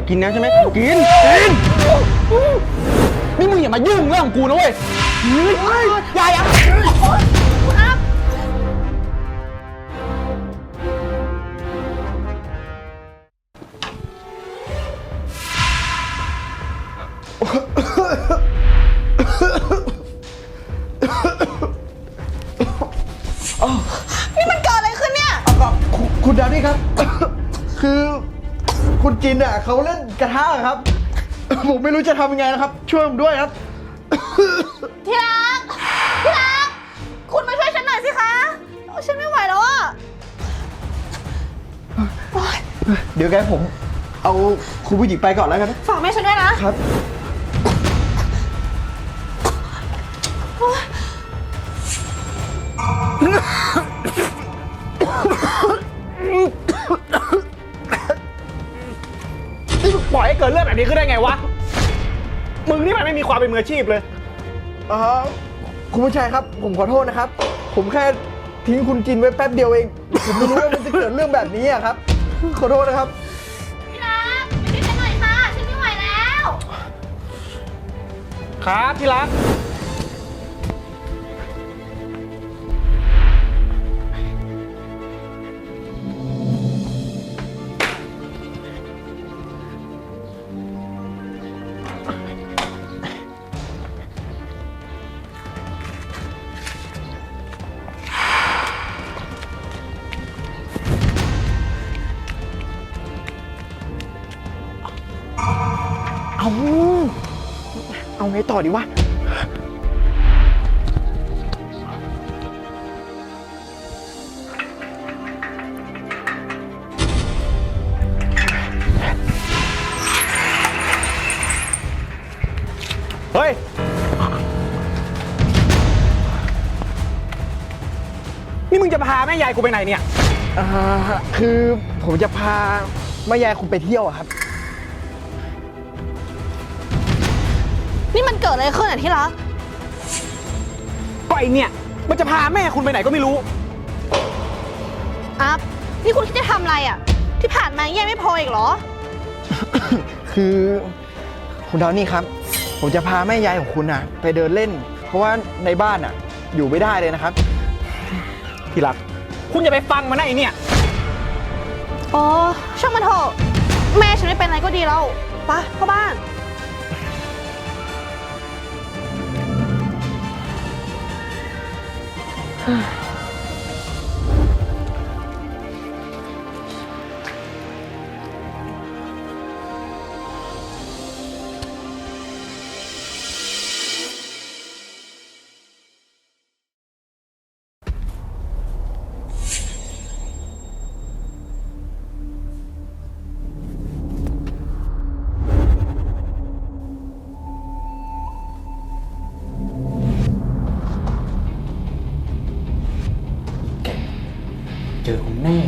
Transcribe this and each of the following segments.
อยากกินนะใช่ไหมกินกินนี่มึงอย่ามายุ่งเรื่องกูนะเว้ยเฮ้ยยายอะนี่ อะเขาเล่นกระทะครับ ผมไม่รู้จะทำยังไงนะครับ ช่วยผมด้วยครับ ที่รัก ที่รัก คุณมาช่วยฉันหน่อยสิคะโอ้ฉันไม่ไหวแล้วอะโอ๊ยเดี๋ยวแกผมเอาคุณผู้หญิงไปก่อนแล้วกันนะ ฝากแม่ฉันด้วยนะ ครับ เกิดเรื่องแบบนี้ขึ้นได้ไงวะ มึงนี่มันไม่มีความเป็นมืออาชีพเลยอ๋อคุณผู้ชายครับ ผมขอโทษนะครับ ผมแค่ทิ้งคุณจินไว้แป๊บเดียวเอง ผมไม่รู้ว่ามันจะเกิดเรื่องแบบนี้อะครับ ขอโทษนะครับที่รักไปช่วยฉันหน่อยค่ะ ฉันไม่ไหวแล้ว ครับที่รัก ไงต่อดีวะ เฮ้ย นี่มึงจะพาแม่ยายกูไปไหนเนี่ย อ่า คือผมจะพาแม่ยายคุณไปเที่ยวอะครับ นี่มันเกิดอะไรขึ้นอะที่รัก ก็ไอเนี่ย มันจะพาแม่คุณไปไหนก็ไม่รู้ อัพ นี่คุณคิดจะทำอะไรอะ ที่ผ่านมายังไม่พออีกเหรอ คือคุณดาวนี่ครับ ผมจะพาแม่ยายของคุณอะไปเดินเล่น เพราะว่าในบ้านอะอยู่ไม่ได้เลยนะครับ ที่รัก คุณอย่าไปฟังมันนะไอเนี่ย โอ้ช่างมันเถอะ แม่ฉันไม่เป็นไรก็ดีแล้วไปะเข้าบ้าน Ugh. เจอคุณแน่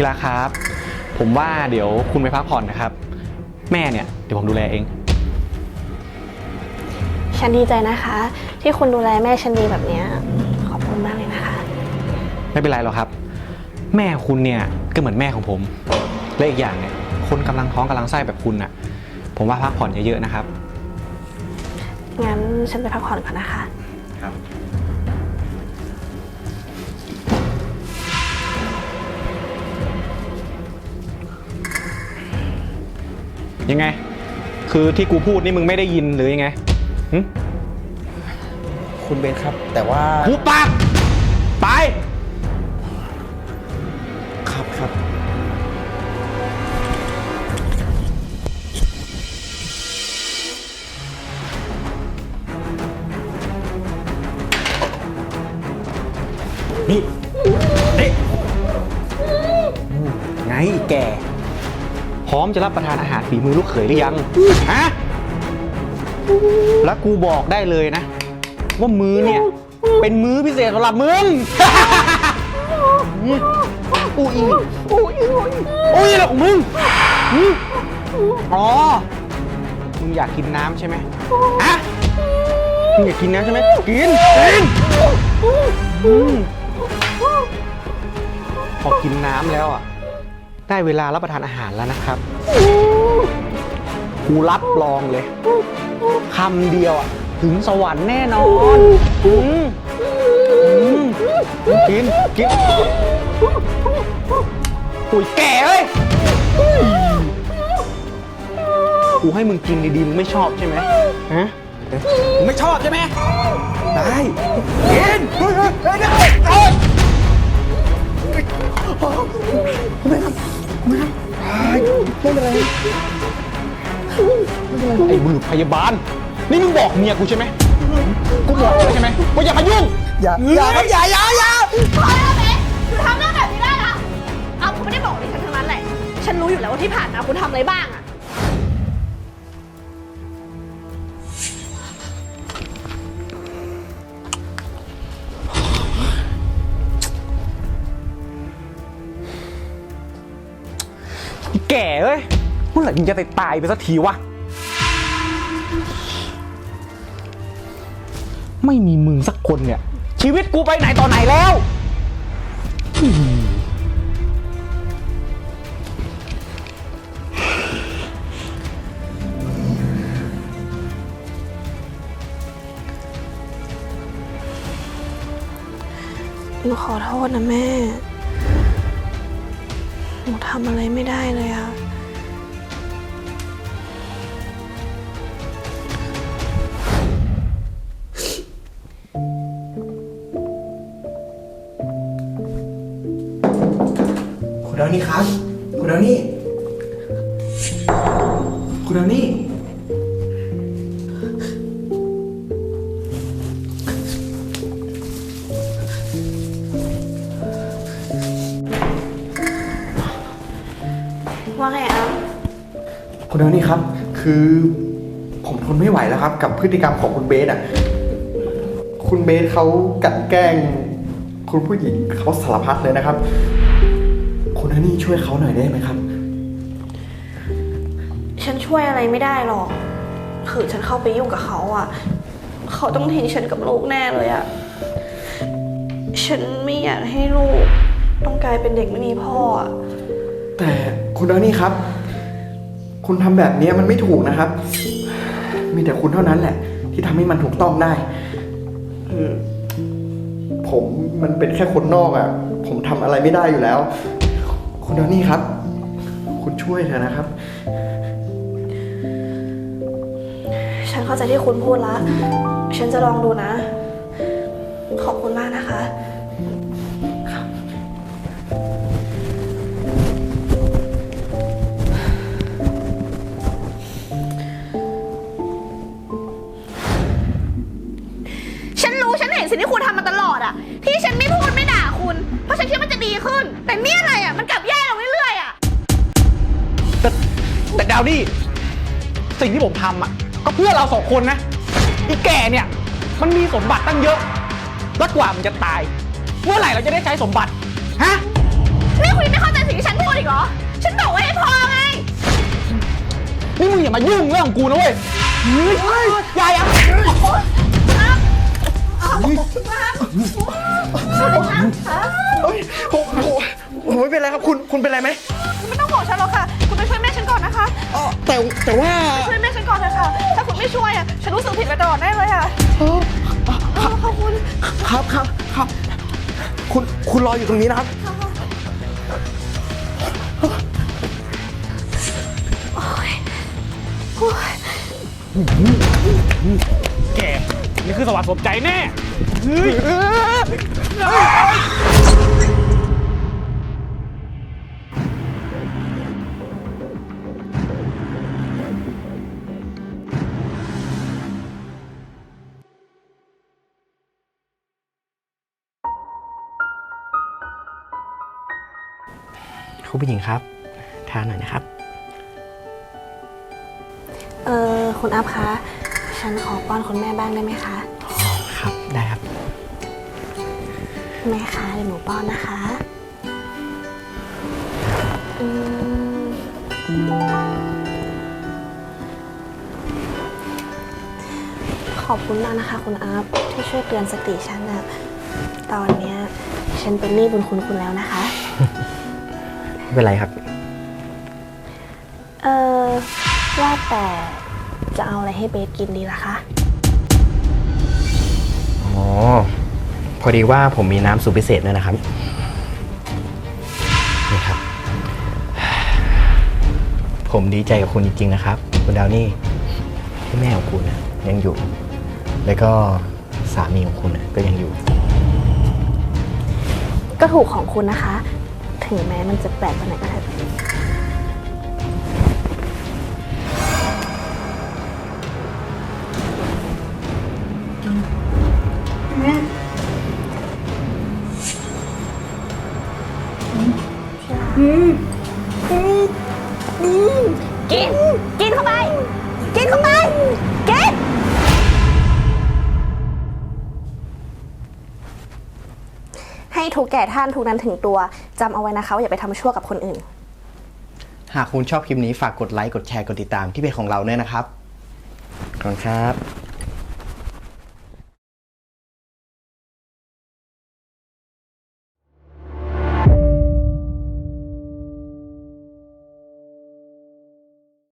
ทีละครับ ผมว่าเดี๋ยวคุณไปพักผ่อนนะครับ แม่เนี่ยเดี๋ยวผมดูแลเอง ฉันดีใจนะคะ ที่คุณดูแลแม่ฉันดีแบบเนี้ยขอบคุณมากเลยนะคะ ไม่เป็นไรหรอกครับ แม่คุณเนี่ยก็เหมือนแม่ของผม และอีกอย่างเนี่ยคนกำลังท้องกำลังไส้แบบคุณน่ะ ผมว่าพักผ่อนเยอะๆนะครับ งั้นฉันไปพักผ่อนก่อนนะคะ ยังไง คือที่กูพูดนี่มึงไม่ได้ยินหรือยังไงหึคุณเบสครับ แต่ว่าหูปากไป ครับครับนี่นี่ไงแก พร้อมจะรับประทานอาหารฝีมือลูกเขยหรือยังฮะแล้วกูบอกได้เลยนะ ว่ามือเนี่ยเป็นมือพิเศษสำหรับมึงอุ้ยอุ้ยอุ้ยอุ้ยอะไรของมึงหืมอ๋อ มึงอยากกินน้ำใช่ไหมฮะมึงอยากกินน้ำใช่ไหมกินกินอืมพอกินน้ำแล้วอะ ได้เวลารับประทานอาหารแล้วนะครับกูรับรองเลยคำเดียวอะถึงสวรรค์แน่นอนอืมอืมกินกินอุ้ยแก่เอ้ยกูให้มึงกินดีๆมึงไม่ชอบใช่ไหมฮะมึงไม่ชอบใช่ไหมได้กินเฮ้ยเฮ้ยเฮ้ยเฮ้ย ไม่เป็นไรไอ้บุรุษพยาบาล นี่มึงบอกเมียกูใช่ไหมกูบอกแล้วใช่ไหมว่าอย่ามายุ่งอย่าอย่าครับอย่าอย่าอย่าพอแล้วเบสคุณทำเรื่องแบบนี้ได้ละเอาคุณไม่ได้บอกดิฉันทั้งนั้นแหละ ฉันรู้อยู่แล้วว่าที่ผ่านมาคุณทำอะไรบ้างอะ แก่เอ้ยเมื่อไหร่มึงจะตายตายไปสักทีวะ ไม่มีมึงสักคนเนี่ย ชีวิตกูไปไหนต่อไหนแล้วหนูขอโทษนะแม่ นูทำอะไรไม่ได้เลยอะคุณดาวนี่ครับ คุณดาวนี่ คุณดาวนี่ คุณดาวนี่ครับ คือผมทนไม่ไหวแล้วครับ กับพฤติกรรมของคุณเบสอะ คุณเบสเขากลันแกล้ง คุณผู้หญิงเขาสารพัดเลยนะครับ คุณดาวนี่ช่วยเขาหน่อยได้ไหมครับ ฉันช่วยอะไรไม่ได้หรอก คือฉันเข้าไปยุ่งกับเขาอะ เขาต้องทิ้งฉันกับลูกแน่เลยอะ ฉันไม่อยากให้ลูก ต้องกลายเป็นเด็กไม่มีพ่ออะแต่คุณดาวนี่ครับ คุณทำแบบนี้มันไม่ถูกนะครับ มีแต่คุณเท่านั้นแหละ ที่ทำให้มันถูกต้องได้คือผมมันเป็นแค่คนนอกอะ่ะ ผมทำอะไรไม่ได้อยู่แล้ว คุณดาวนี่ครับ คุณช่วยเถอะนะครับ ฉันเข้าใจที่คุณพูดละ ฉันจะลองดูนะ ขอบคุณมากนะคะ ดว่ามันจะดีขึ้น แต่เนี่ยอะไรอะมันกลับแย่ลงเรื่อยๆอะแต่แต่ดาวนี่สิ่งที่ผมทำอะ ก็เพื่อเราสองคนนะ อีแก่เนี่ย มันมีสมบัติตั้งเยอะแล้วกว่ามันจะตาย เมื่อไหร่เราจะได้ใช้สมบัติ ฮะ นี่คุณยังไม่เข้าใจสิ่งที่ฉันพูดอีกเหรอ ฉันบอกว่าให้พอไง นี่มึงอย่ามายุ่งเรื่องของกูนะเว้ยเฮ้ยอย่าอย่า เฮ้ยผมผมผมไม่เป็นไรครับคุณคุณเป็นไรไหมไม่ต้องห่วงฉันหรอกค่ะ คุณไปช่วยแม่ฉันก่อนนะคะ อ๋อแต่แต่ว่าช่วยแม่ฉันก่อนเถอะค่ะ ถ้าคุณไม่ช่วยอะ ฉันรู้สึกผิดไปตลอดแน่เลยอะเออขอบคุณ ครับครับครับ คุณคุณรออยู่ตรงนี้นะครับโอ้ยแก นี่คือสวัสดิ์สมใจแน่เฮ้ยคุณผู้หญิงครับ ทานหน่อยนะครับ เออคุณอัพคะ ฉันขอป้อนคุณแม่บ้างได้ไหมคะ ครับ ได้ครับ แม่คะเดี๋ยวหนูป้อนนะคะอืมขอบคุณมากนะคะ คุณอัพที่ช่วยเตือนสติฉันอะตอนเนี้ยฉันเป็นหนี้บุญคุณคุณแล้วนะคะ ไม่เป็นไรครับ อาอะไรให้เบสกินดีล่ะคะ อ๋อ พอดีว่าผมมีน้ำสูตรพิเศษด้วยนะครับ นี่ครับ ผมดีใจกับคุณจริงๆนะครับ คุณดาวนี่ที่แม่ของคุณนะยังอยู่ แล้วก็สามีของคุณนะก็ยังอยู่ ก็ถูกของคุณนะคะ ถึงแม้มันจะแปลกไปหน่อยก็เถอะ ให้ถูกแก่ท่านถูกนั้นถึงตัวจำเอาไว้นะคะว่าอย่าไปทำชั่วกับคนอื่น หากคุณชอบคลิปนี้ฝากกดไลค์กดแชร์กดติดตามที่เพจของเราด้วยนะครับขอบคุณครับ